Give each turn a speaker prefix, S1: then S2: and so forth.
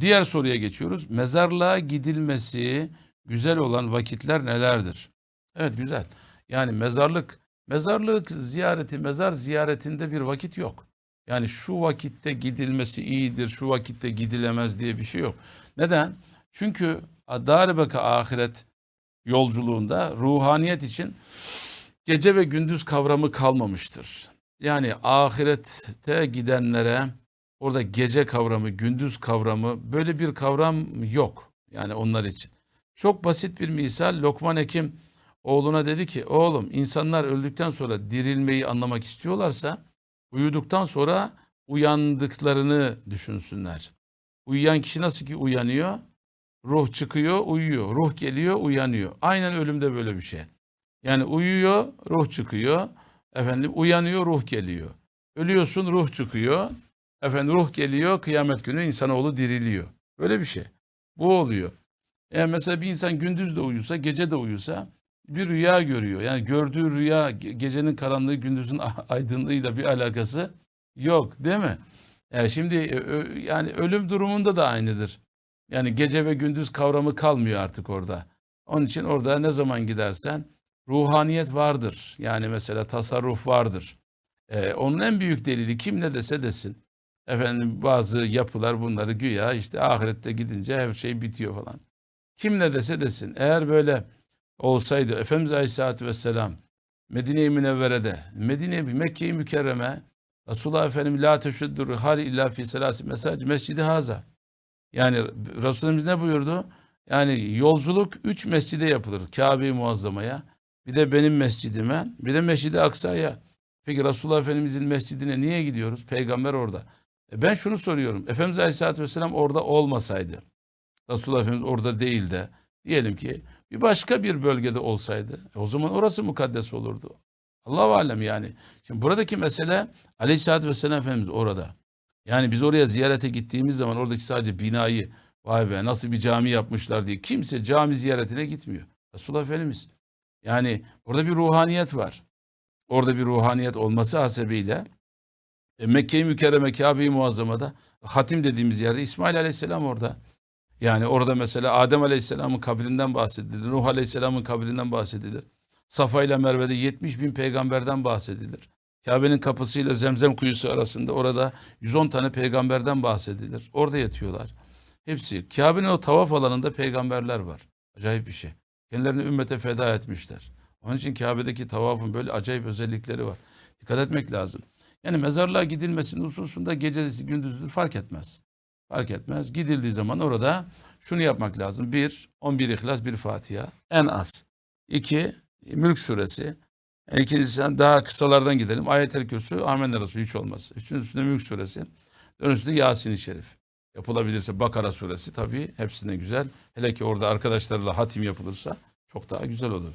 S1: Diğer soruya geçiyoruz. Mezarlığa gidilmesi güzel olan vakitler nelerdir? Evet güzel. Yani mezarlık, mezarlık ziyareti, mezar ziyaretinde bir vakit yok. Yani şu vakitte gidilmesi iyidir, şu vakitte gidilemez diye bir şey yok. Neden? Çünkü darbeka ahiret yolculuğunda ruhaniyet için gece ve gündüz kavramı kalmamıştır. Yani ahirette gidenlere orada gece kavramı, gündüz kavramı böyle bir kavram yok. Yani onlar için. Çok basit bir misal Lokman Hekim oğluna dedi ki oğlum insanlar öldükten sonra dirilmeyi anlamak istiyorlarsa uyuduktan sonra uyandıklarını düşünsünler. Uyuyan kişi nasıl ki uyanıyor? Ruh çıkıyor, uyuyor. Ruh geliyor, uyanıyor. Aynen ölümde böyle bir şey. Yani uyuyor, ruh çıkıyor. Efendim uyanıyor, ruh geliyor. Ölüyorsun, ruh çıkıyor. Efendim ruh geliyor, kıyamet günü insanoğlu diriliyor. Böyle bir şey. Bu oluyor. Yani mesela bir insan gündüz de uyusa, gece de uyusa bir rüya görüyor. Yani gördüğü rüya ge- gecenin karanlığı, gündüzün aydınlığıyla bir alakası yok, değil mi? Yani şimdi ö- yani ölüm durumunda da aynıdır. Yani gece ve gündüz kavramı kalmıyor artık orada. Onun için orada ne zaman gidersen ruhaniyet vardır. Yani mesela tasarruf vardır. Ee, onun en büyük delili kim ne dese desin. Efendim bazı yapılar bunları güya işte ahirette gidince her şey bitiyor falan. Kim ne dese desin. Eğer böyle olsaydı Efendimiz Aleyhisselatü Vesselam Medine-i Münevvere'de, Medine-i Mekke-i Mükerreme Resulullah Efendimiz la teşuddur hali illa fi selasi mesaj mescidi haza. Yani Resulümüz ne buyurdu? Yani yolculuk üç mescide yapılır. Kabe-i Muazzama'ya, bir de benim mescidime, bir de Mescid-i Aksa'ya. Peki Resulullah Efendimizin mescidine niye gidiyoruz? Peygamber orada. E ben şunu soruyorum. Efendimiz Aleyhisselatü Vesselam orada olmasaydı, Resulullah Efendimiz orada değil de, diyelim ki bir başka bir bölgede olsaydı, e o zaman orası mukaddes olurdu. Allah-u Alem yani. Şimdi buradaki mesele Aleyhisselatü Vesselam Efendimiz orada. Yani biz oraya ziyarete gittiğimiz zaman oradaki sadece binayı vay be nasıl bir cami yapmışlar diye kimse cami ziyaretine gitmiyor. Resulullah Efendimiz. Yani orada bir ruhaniyet var. Orada bir ruhaniyet olması hasebiyle Mekke-i Mükerreme Kabe-i Muazzama'da hatim dediğimiz yerde İsmail Aleyhisselam orada. Yani orada mesela Adem Aleyhisselam'ın kabrinden bahsedilir. Nuh Aleyhisselam'ın kabrinden bahsedilir. Safa ile Merve'de 70 bin peygamberden bahsedilir. Kabe'nin kapısıyla Zemzem kuyusu arasında orada 110 tane peygamberden bahsedilir. Orada yatıyorlar. Hepsi. Kabe'nin o tavaf alanında peygamberler var. Acayip bir şey. Kendilerini ümmete feda etmişler. Onun için Kabe'deki tavafın böyle acayip özellikleri var. Dikkat etmek lazım. Yani mezarlığa gidilmesinin hususunda gecesi gündüzdür fark etmez. Fark etmez. Gidildiği zaman orada şunu yapmak lazım. Bir, 11 İhlas, bir Fatiha. En az. İki, Mülk Suresi. Yani daha kısalardan gidelim. Ayet-el Kürsü, Amenna Resulü hiç olmaz. Üçüncüsünde Mülk Suresi. Dördüncüsünde Yasin-i Şerif. Yapılabilirse Bakara Suresi tabii hepsinden güzel. Hele ki orada arkadaşlarla hatim yapılırsa çok daha güzel olur.